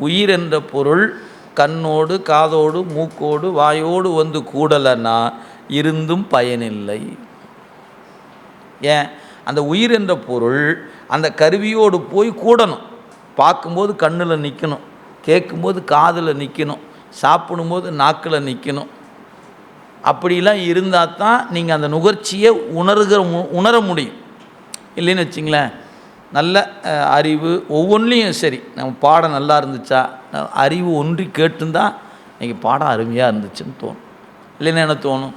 உயிர் என்ற பொருள் கண்ணோடு காதோடு மூக்கோடு வாயோடு வந்து கூடலைன்னா இருந்தும் பயனில்லை. ஏன்? அந்த உயிர் என்ற பொருள் அந்த கருவியோடு போய் கூடணும். பார்க்கும்போது கண்ணில் நிற்கணும் கேட்கும்போது காதில் நிற்கணும் சாப்பிடும்போது நாக்கில் நிற்கணும் அப்படிலாம் இருந்தால் தான் நீங்கள் அந்த நுகர்ச்சியை உணர்கிற மு- உணர முடியும். இல்லைன்னு வச்சிங்களேன். நல்ல அறிவு ஒவ்வொன்றிலையும் சரி. நம்ம பாடம் நல்லா இருந்துச்சா? அறிவு ஒன்றி கேட்டுருந்தா இன்றைக்கி பாடம் அருமையாக இருந்துச்சுன்னு தோணும். இல்லைன்னா என்ன தோணும்?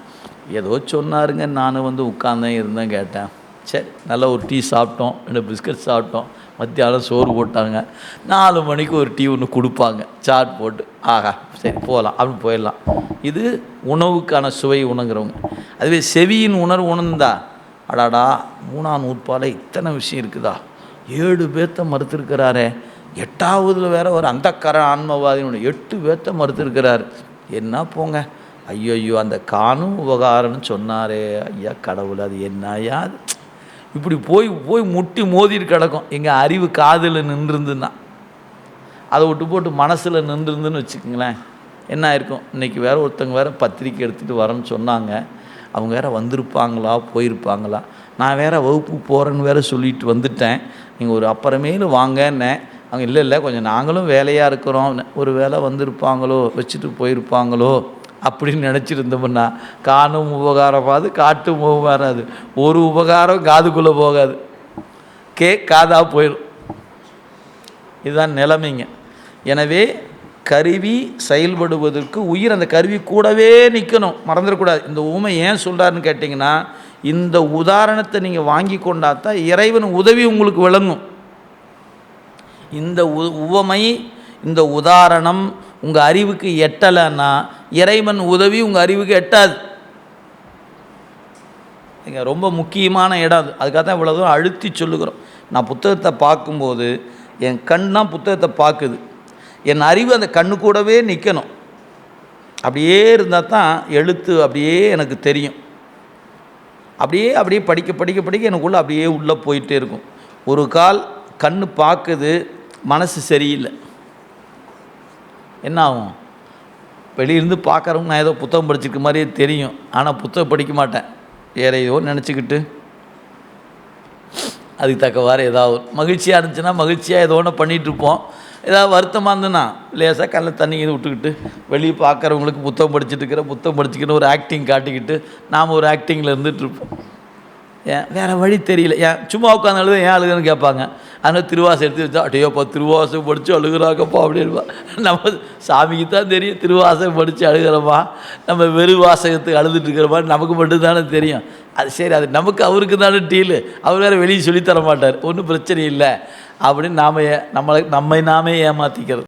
ஏதோ சொன்னாருங்க நானும் வந்து உட்காந்தேன் இருந்தேன் கேட்டேன். சரி நல்ல ஒரு டீ சாப்பிட்டோம் ரெண்டு பிஸ்கட் சாப்பிட்டோம். மத்தியானம் சோறு போட்டாங்க. நாலு மணிக்கு ஒரு டீ ஒன்று கொடுப்பாங்க. சாட் போட்டு ஆகா சரி போகலாம் அப்படின்னு போயிடலாம். இது உணவுக்கான சுவை உணங்குறவங்க அதுவே செவியின் உணர்வு உணர்ந்தா அடாடா மூணாம் நூற்பால இத்தனை விஷயம் இருக்குதா? ஏழு பேர்த்த மறுத்திருக்கிறாரே. எட்டாவதுல வேற ஒரு அந்தக்கர ஆன்மவாதினோட எட்டு பேர்த்த மறுத்திருக்கிறாரு. என்ன போங்க? ஐயோ ஐயோ அந்த காணும் உபகாரம்னு சொன்னாரே. ஐயா கடவுள் அது என்னையா அது இப்படி போய் போய் முட்டி மோதிட்டு கிடக்கும். எங்கள் அறிவு காதில் நின்றுருந்துன்னா. அதை விட்டு போட்டு மனசில் நின்றுருந்துன்னு வச்சுக்கோங்களேன். என்ன ஆயிருக்கும்? இன்றைக்கி வேறு ஒருத்தங்க வேற பத்திரிக்கை எடுத்துகிட்டு வரேன்னு சொன்னாங்க. அவங்க வேற வந்திருப்பாங்களா போயிருப்பாங்களா? நான் வேறு வகுப்பு போகிறேன்னு வேற சொல்லிட்டு வந்துட்டேன். நீங்கள் ஒரு அப்புறமேலு வாங்கன்னேன் அவங்க இல்லை இல்லை கொஞ்சம் நாங்களும் வேலையாக இருக்கிறோம். ஒரு வேலை வந்திருப்பாங்களோ வச்சுட்டு போயிருப்பாங்களோ அப்படின்னு நினச்சிருந்தோம்னா காணும் உபகாரம் பாது காட்டும் உபகாரம் அது. ஒரு உபகாரம் காதுக்குள்ளே போகாது. கே காதாக போயிடும் இதுதான் நிலைமைங்க. எனவே கருவி செயல்படுவதற்கு உயிர் அந்த கருவி கூடவே நிற்கணும் மறந்துடக்கூடாது. இந்த ஊமை ஏன் சொல்கிறாருன்னு கேட்டிங்கன்னா இந்த உதாரணத்தை நீங்கள் வாங்கி கொண்டாத்தான் இறைவன் உதவி உங்களுக்கு விளங்கும். இந்த உ உவமை இந்த உதாரணம் உங்கள் அறிவுக்கு எட்டலைன்னா இறைவன் உதவி உங்கள் அறிவுக்கு எட்டாது. இங்க ரொம்ப முக்கியமான இடம் அது. அதுக்காக தான் இவ்வளோ தூரம் அழுத்தி சொல்லுகிறோம். நான் புத்தகத்தை பார்க்கும்போது என் கண் தான் புத்தகத்தை பார்க்குது. என் அறிவு அந்த கண்ணு கூடவே நிற்கணும் அப்படியே இருந்தால் தான் எழுத்து அப்படியே எனக்கு தெரியும். அப்படியே அப்படியே படிக்க படிக்க படிக்க எனக்குள்ளே அப்படியே உள்ளே போயிட்டே இருக்கும். ஒரு கால் கண்ணு பார்க்குது மனசு சரியில்லை. என்ன ஆகும்? வெளியிருந்து பார்க்குறவங்க நான் ஏதோ புத்தகம் படிச்சிருக்க மாதிரியே தெரியும். ஆனால் புத்தகம் படிக்க மாட்டேன். வேற ஏதோ நினச்சிக்கிட்டு. அதுக்கு தக்கவாறு ஏதாவது மகிழ்ச்சியாக இருந்துச்சுன்னா மகிழ்ச்சியாக ஏதோ ஒன்று பண்ணிகிட்ருப்போம் ஏதாவது வருத்தமாக இருந்ததுன்னா லேசாக கண்ணில் தண்ணி இது விட்டுக்கிட்டு வெளியே பார்க்குறவங்களுக்கு புத்தகம் படிச்சுட்டு இருக்கிற புத்தகம் படிச்சுக்கிட்டு ஒரு ஆக்டிங் காட்டிக்கிட்டு நாம் ஒரு ஆக்டிங்கில் இருந்துகிட்ருப்போம் ஏன்? வேறு வழி தெரியல. ஏன்? சும்மா உட்காந்து அழுது ஏன் அழுகுன்னு கேட்பாங்க. அதனால் திருவாசம் எடுத்து வச்சா அடையோப்பா திருவாசம் படித்து அழுகுறாங்கப்பா அப்படின்பா நம்ம சாமிக்கு தான் தெரியும் திருவாசகம் படித்து அழுகிறோமா? நம்ம வெறும் வாசகத்துக்கு அழுதுட்டு மாதிரி நமக்கு மட்டும்தானே தெரியும். அது சரி அது நமக்கு அவருக்கு தானே டீலு அவர் வேறு வெளியே சொல்லித்தர மாட்டார். ஒன்றும் பிரச்சனை இல்லை. அப்படின்னு நாம் நம்மளை நம்மை நாமே ஏமாற்றிக்கிறது